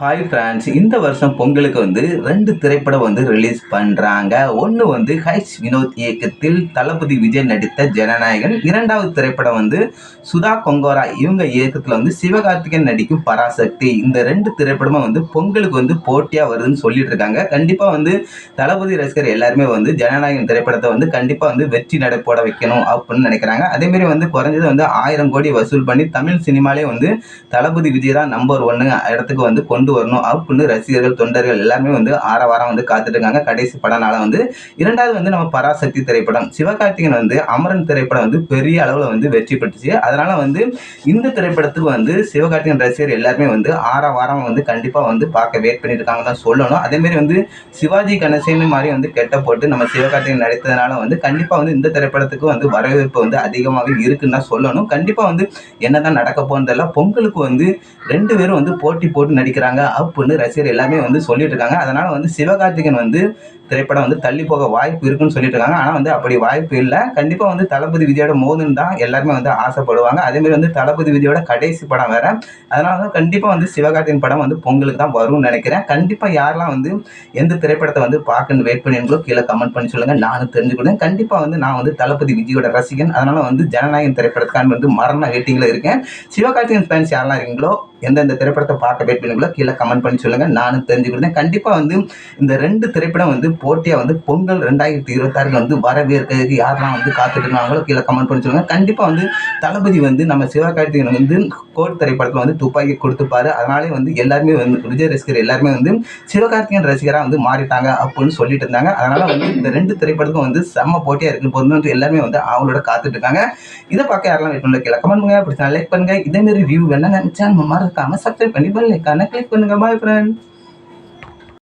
Hi France இந்த வருஷம் பொங்கலுக்கு வந்து ரெண்டு திரைப்படம் வந்து ரிலீஸ் பண்ணுறாங்க ஒன்று வந்து ஹைச் வினோத் இயக்கத்தில் தளபதி விஜய் நடித்த ஜனநாயகன். இரண்டாவது திரைப்படம் வந்து சுதா கொங்கோரா. இவங்க இயக்கத்தில் வந்து சிவகார்த்திகேயன் நடிக்கும் பராசக்தி. இந்த ரெண்டு திரைப்படமும் வந்து பொங்கலுக்கு வந்து போட்டியாக வருதுன்னு சொல்லிட்டு இருக்காங்க. கண்டிப்பாக வந்து தளபதி ரசிகர் எல்லாருமே வந்து ஜனநாயகன் திரைப்படத்தை வந்து கண்டிப்பாக வந்து வெற்றி நடை போட வைக்கணும் அப்படின்னு நினைக்கிறாங்க. அதேமாரி வந்து குறைஞ்சது வந்து ஆயிரம் கோடி வசூல் பண்ணி தமிழ் சினிமாலே வந்து தளபதி விஜய் தான் நம்பர் ஒன்று இடத்துக்கு வந்து கொண்டு கொண்டு வரணும். அப்படின்னு ரசிகர்கள் தொண்டர்கள் எல்லாருமே வந்து ஆரவாரம் வந்து காத்துட்டு இருக்காங்க கடைசி படனால வந்து இரண்டாவது வந்து நம்ம பராசக்தி திரைப்படம். சிவகார்த்திகேயன் வந்து அமரன் திரைப்படம் வந்து பெரிய அளவில் வந்து வெற்றி பெற்றுச்சு. அதனால வந்து இந்த திரைப்படத்துக்கு வந்து சிவகார்த்திகேயன் ரசிகர் எல்லாருமே வந்து ஆரவாரம் வந்து கண்டிப்பாக வந்து பார்க்க வெயிட் பண்ணிட்டு இருக்காங்க தான் சொல்லணும். அதேமாரி வந்து சிவாஜி கணேசன் மாதிரி வந்து கெட்ட போட்டு நம்ம சிவகார்த்திகேயன் நடித்ததுனால வந்து கண்டிப்பாக வந்து இந்த திரைப்படத்துக்கு வந்து வரவேற்பு வந்து அதிகமாகவே இருக்குன்னு தான் சொல்லணும். கண்டிப்பாக வந்து என்னதான் நடக்க போகிறதில்ல பொங்கலுக்கு வந்து ரெண்டு பேரும் வந்து போட்டி போட்டு நடிக்கிறாங்க. அப்புன்னு ரசிகர் எல்லாமே வந்து சொல்லிட்டு இருக்காங்க அதனால் வந்து சிவகார்த்திகேயன் வந்து திரைப்படம் வந்து தள்ளி போக வாய்ப்பு இருக்குன்னு சொல்லிட்டு இருக்காங்க ஆனால் வந்து அப்படி வாய்ப்பு இல்லை. கண்டிப்பாக வந்து தளபதி விஜயோட மோதுன்னு தான் எல்லாருமே வந்து ஆசைப்படுவாங்க. அதேமாரி வந்து தளபதி விதியோட கடைசி படம் வேற. அதனால வந்து கண்டிப்பாக வந்து சிவகார்த்திகேயன் படம் வந்து பொங்கலுக்கு தான் வரும்னு நினைக்கிறேன். கண்டிப்பாக யாரெல்லாம் வந்து எந்த திரைப்படத்தை வந்து பார்க்கணும் வெயிட் பண்ணிங்களோ கீழே கமெண்ட் பண்ணி சொல்லுங்கள் நானும் தெரிஞ்சுக்கிறேன். கண்டிப்பாக வந்து நான் வந்து தளபதி விஜயோட ரசிகன். அதனால் வந்து ஜனநாயகம் திரைப்படத்துக்கான வந்து மரண வெயிட்டிங்கில் இருக்கேன். சிவகார்த்திகன் ஃபேன்ஸ் யாரெல்லாம் இருக்கீங்களோ எந்தெந்த திரைப்படத்தை பார்க்க வெயிட் பண்ணுங்களோ கீழே கமெண்ட் பண்ணி சொல்லுங்கள் நானும் தெரிஞ்சுக்கிட்டேன் கண்டிப்பாக வந்து இந்த ரெண்டு திரைப்படம் வந்து போட்டியாக வந்து பொங்கல் ரெண்டாயிரத்தி இருபத்தாறில் வந்து வரவேற்கிறதுக்கு யாரெல்லாம் வந்து காத்துட்டுருந்தாங்களோ கீழே கமெண்ட் பண்ணி சொல்லுங்கள் கண்டிப்பாக வந்து தளபதி வந்து நம்ம சிவகார்த்திகேயன் வந்து கோட் திரைப்படத்தில் வந்து துப்பாக்கி கொடுத்துப்பாரு. அதனாலே வந்து எல்லாருமே வந்து விஜய் ரசிகர் எல்லாருமே வந்து சிவகார்த்திகேயன் ரசிகராக வந்து மாறிட்டாங்க அப்படின்னு சொல்லிட்டு இருந்தாங்க. அதனால் வந்து இந்த ரெண்டு திரைப்படத்துக்கும் வந்து செம்ம போட்டியாக இருக்கு. போது வந்து எல்லாருமே வந்து அவங்களோட காத்துட்டு இருக்காங்க. இதை பார்க்க யாரெல்லாம் வெயிட் பண்ணல கீழே கமெண்ட் பண்ணுங்க. பிடிச்சா லைக் பண்ணுங்க. இதே மாதிரி ரிவ்யூ வேணா நினைச்சா நம்ம மறக்காம சப்ஸ்கிரைப் பண்ணி பெல் ஐக்கான கிளிக் பண்ணுங்க பாய் ஃப்ரெண்ட்